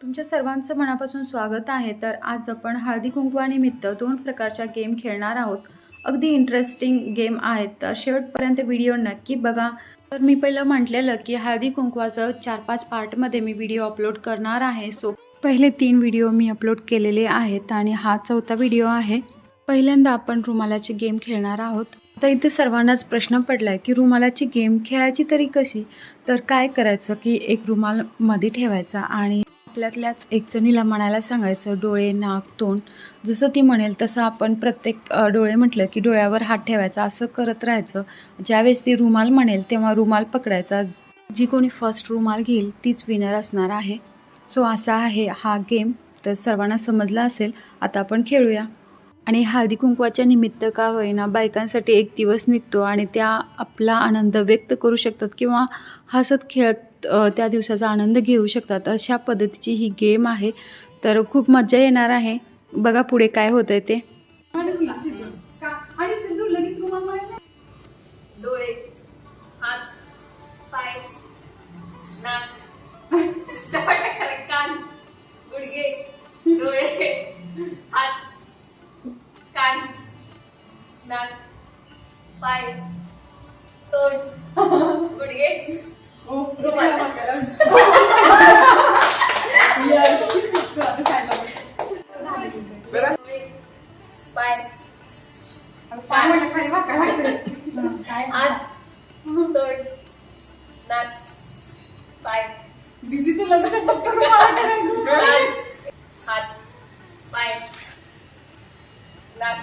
तुमच्या सर्वांचं मनापासून स्वागत आहे. तर आज आपण हळदी कुंकवानिमित्त दोन प्रकारच्या गेम खेळणार आहोत. अगदी इंटरेस्टिंग गेम आहेत. तर शेवटपर्यंत व्हिडिओ नक्की बघा. तर मी पहिलं म्हटलेलं की हळदी कुंकवाचं चार पाच पार्टमध्ये मी व्हिडिओ अपलोड करणार आहे. सो पहिले तीन व्हिडिओ मी अपलोड केलेले आहेत आणि हा चौथा व्हिडिओ आहे. पहिल्यांदा आपण रुमालाची गेम खेळणार आहोत. आता इथे सर्वांनाच प्रश्न पडला आहे की रुमालाची गेम खेळायची तरी कशी? तर काय करायचं की एक रुमालमध्ये ठेवायचा आणि आपल्यातल्याच एक जणीला म्हणायला सांगायचं डोळे नाक तोंड. जसं ती म्हणेल तसं आपण प्रत्येक डोळे म्हटलं की डोळ्यावर हात ठेवायचा असं करत राहायचं. ज्यावेळेस ती रुमाल म्हणेल तेव्हा रुमाल पकडायचा. जी कोणी फर्स्ट रुमाल घेईल तीच विनर असणार आहे. सो असा आहे हा गेम तर सर्वांना समजला असेल आता आपण खेळूया. आणि हळदी कुंकवाच्या निमित्त का होईना बायकांसाठी एक दिवस निघतो आणि त्या आपला आनंद व्यक्त करू शकतात किंवा हसत खेळत त्या दिवसाचा आनंद घेऊ शकतात. अशा पद्धतीची ही गेम आहे. तर खूप मजा येणार आहे. बघा पुढे काय होतं आहे ते पाय तोंड गुडघे डोळे हात कान नाक पाय तोंड गुडघे रुमाल. डोळे, पाय हात तोंड नाक पाय हात पाय नाक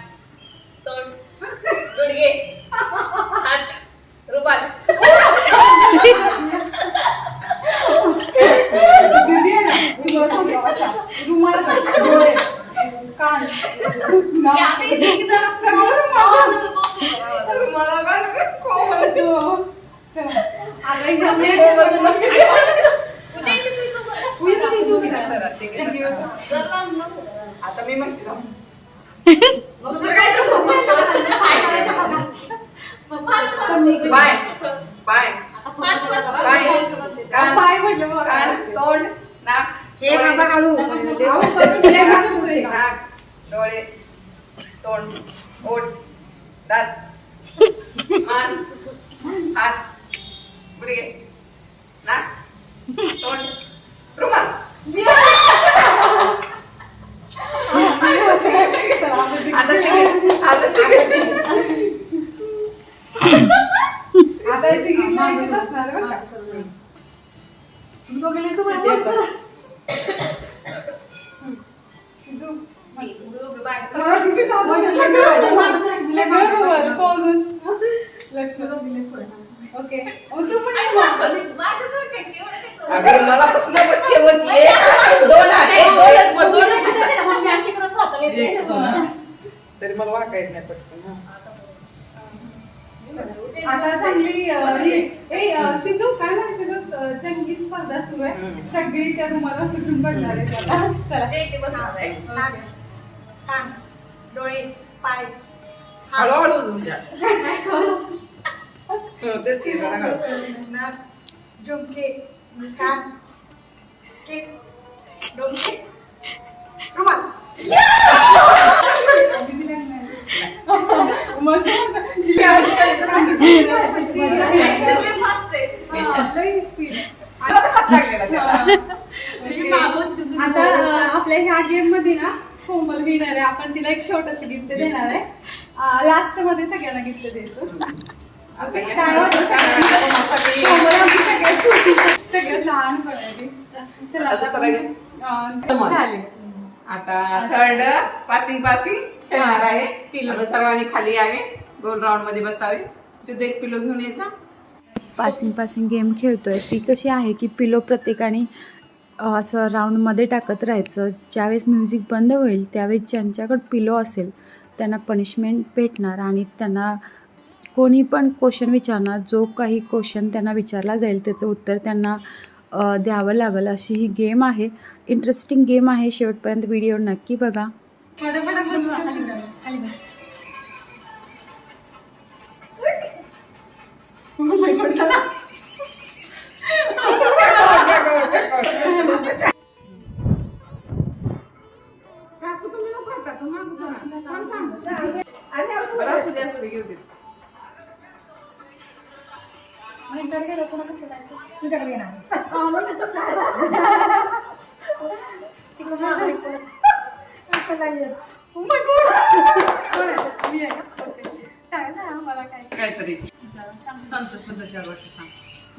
तोंड गुडघे हात रुमाल रुमाल डोळे कान नाक. आता मी- आता मी म्हणते ना. पाय पाय पाय कान पाय म्हटलं तोंड. नाक. हे बाबा काढू. डोळे, तोंड ओठ दात. मान हात गुडघे नाक तोंड रुमाल. आता आहे. आता आहे. आता इथे ओके अहो, तू पण एक बघ. अगं मला प्रश्न बघते होती दोन हात एक दोनच मग दोनच हातात. एक, दोन. तरी मला वाकायचं नाही पटकन हा. आता चांगली ही- सिद्धू काय म्हणायचं ग? अं, जंगी स्पर्धा सुरू आहे. सगळी त्या तुम्हाला तुटून पडणार आहे. चला. कान डोळे पाय. हळूहळू तुमच्या हो, तेच की, जरा हळू. नाक झुमके कान केस डोके रुमाल. मस्त हा, लई speed. आहे. हात लागलेला त्याला. आता अं, आपल्या ह्या गेममध्ये ना विनर आहे. आपण तिला एक छोटस गिफ्ट देणार आहे. लास्टमध्ये सगळ्यांना गिफ्ट या काय होतं सगळ्यांना? कोणासाठी? कोमल आमची सगळ्यात छोटी सगळ्यात लहान पण आहे चला आता झाले. आता थर्ड पासिंग पासिंग खेळणार आहे. पिलो. सर्वांनी खाली यावे. दोन राऊंडमध्ये बसावे. सुद्धा एक पिलो घेऊन यायचा. पासिंग पासिंग गेम खेळतोय. ती कशी आहे की पिलो प्रत्येकाने असं राऊंडमध्ये टाकत राहायचं. ज्यावेळेस म्युझिक बंद होईल त्यावेळेस ज्यांच्याकडं पिलो असेल त्यांना पनिशमेंट भेटणार आणि त्यांना कोणी पण क्वेश्चन विचारणार. जो काही क्वेश्चन त्यांना विचारला जाईल त्याचं उत्तर त्यांना द्यावं लागेल. अशी ही गेम आहे. इंटरेस्टिंग गेम आहे. शेवटपर्यंत व्हिडिओ नक्की बघा. Oh काहीतरी. संतोष बद्दलच्या गोष्टी सांग.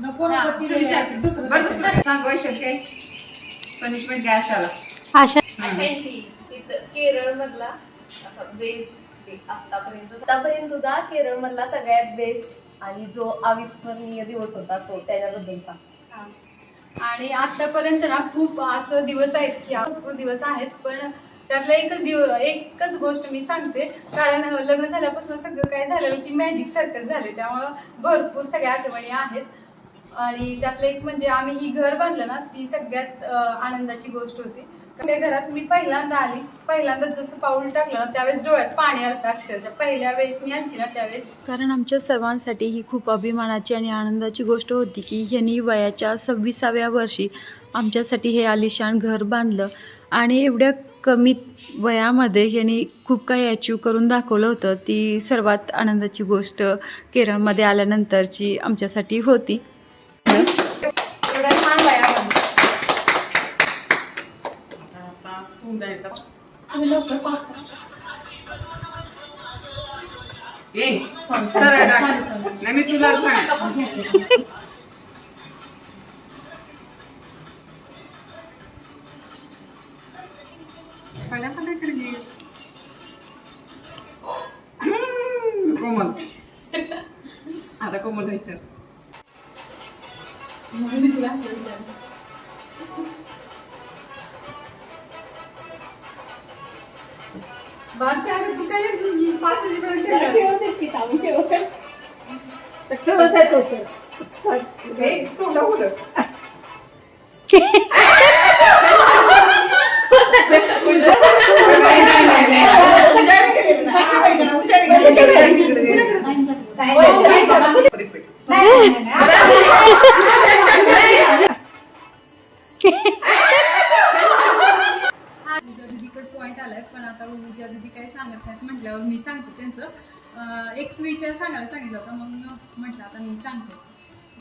नको हा, बरं दुसरं. सांग वैशाल काय? पनिशमेंट काय अशाला आशा. अशांती तिथं केरळ मधला असा बेस्ट आतापर्यंत आतापर्यंत तुझा केरळ मधला सगळ्यात बेस्ट आणि जो अविस्मरणीय दिवस होता तो त्याच्याबद्दल सांग. आणि आतापर्यंत ना खूप असं दिवस आहेत की भरपूर दिवस आहेत पण त्यातला एकच दिव एकच गोष्ट मी सांगते. कारण लग्न झाल्यापासून सगळं काय झालेलं ती मॅजिक सारखंच झाले त्यामुळं भरपूर सगळ्या आठवणी आहेत. आणि त्यातलं एक म्हणजे आम्ही ही घर बांधलं ना ती सगळ्यात आनंदाची गोष्ट होती. त्या घरात मी पहिल्यांदा आली. पहिल्यांदा जसं पाऊल टाकलं ना त्यावेळेस डोळ्यात पाणी आलं अक्षरशः. पहिल्या वेळेस मी आलती ना त्यावेळेस. कारण आमच्या सर्वांसाठी ही खूप अभिमानाची आणि आनंदाची गोष्ट होती की ह्यांनी वयाच्या सव्वीसाव्या वर्षी आमच्यासाठी हे आलिशान घर बांधलं. आणि एवढ्या कमी वयामध्ये ह्यांनी खूप काही अचीव करून दाखवलं होतं. ती सर्वात आनंदाची गोष्ट केरळमध्ये आल्यानंतरची आमच्यासाठी होती. एवढ्या वयामध्ये. तुम्ही लवकर पास करा. ये सरळ टाक. नाही मी तुला सांग हम्म, कोमल आता कोमल विचार म्हणून मी तुला असं विचारलं. बास काय आता तू काय मी पाच वाजेपर्यंत खेळणार. तर खेळत आहे तो सर. हे उलट दीदी काही सांगत नाहीत म्हटल्यावर मी सांगते त्यांचं. एक सुविचार सांगायला सांगितलं होतं मग म्हटलं आता मी सांगते.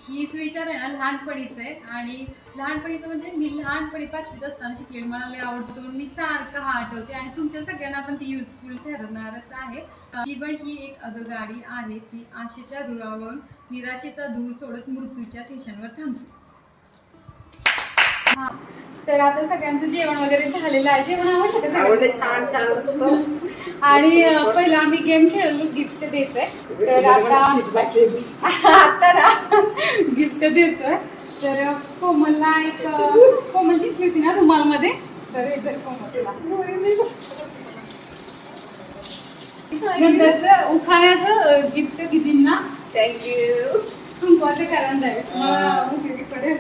ही सुविचार आहे ना लहानपणीचं आहे आणि लहानपणीचं म्हणजे मी लहानपणी पाचवीत असताना शिकलेली. मला लय आवडतो. मी सारखं हा आठवते आणि तुमच्या सगळ्यांना पण ती युजफुल ठरणारच आहे. जीवन ही एक अगगाडी आहे. ती आशेच्या रुळावरून निराशेचा धूर सोडत मृत्यूच्या ठेशांवर थांबते. हा. तर आता सगळ्यांचं जेवण वगैरे झालेलं आहे. जेवण आवडलं? छान छान आणि पहिलं आम्ही गेम खेळलो गिफ्ट देतोय. तर आता आता ना गिफ्ट देतोय. तर कोमलला एक कोमल जिंकली होती ना रुमाल मध्ये तर तर कोमलला. नंतरचं उखाण्याचं गिफ्ट दिदींना. थँक्यू कुंकवाचे कारण पडेल चालेल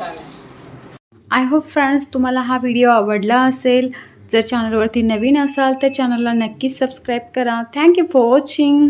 आय होप फ्रेंड्स तुम्हाला हा व्हिडिओ आवडला असेल. जर चॅनलवरती नवीन असाल तर चॅनलला नक्कीच सबस्क्राईब करा. Thank you for watching